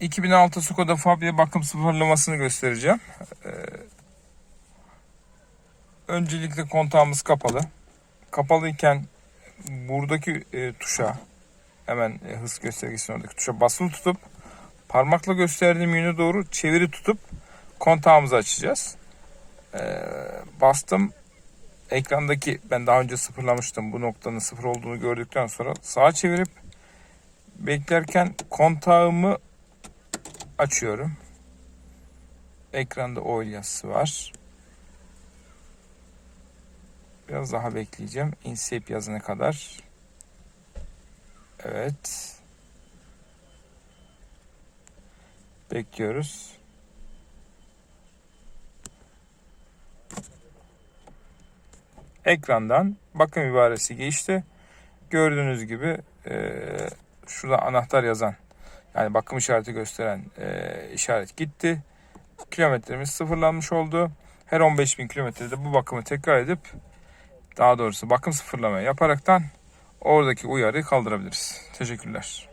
2006 Skoda Fabia bakım sıfırlamasını göstereceğim. Ee, öncelikle kontağımız kapalı. Kapalıyken buradaki e, tuşa hemen e, hız göstergesinin oradaki tuşa basılı tutup parmakla gösterdiğim yöne doğru çeviri tutup kontağımızı açacağız. Ee, bastım ekrandaki ben daha önce sıfırlamıştım bu noktanın sıfır olduğunu gördükten sonra sağa çevirip beklerken kontağımı açıyorum. Ekranda oil yazısı var. Biraz daha bekleyeceğim. Inscape yazana kadar. Evet. Bekliyoruz. Ekrandan bakım ibaresi geçti. Gördüğünüz gibi eee şurada anahtar yazan yani bakım işareti gösteren eee, işaret gitti. Kilometremiz sıfırlanmış oldu. Her 15.000 kilometrede bu bakımı tekrar edip daha doğrusu bakım sıfırlama yaparaktan oradaki uyarıyı kaldırabiliriz. Teşekkürler.